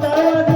కావాలి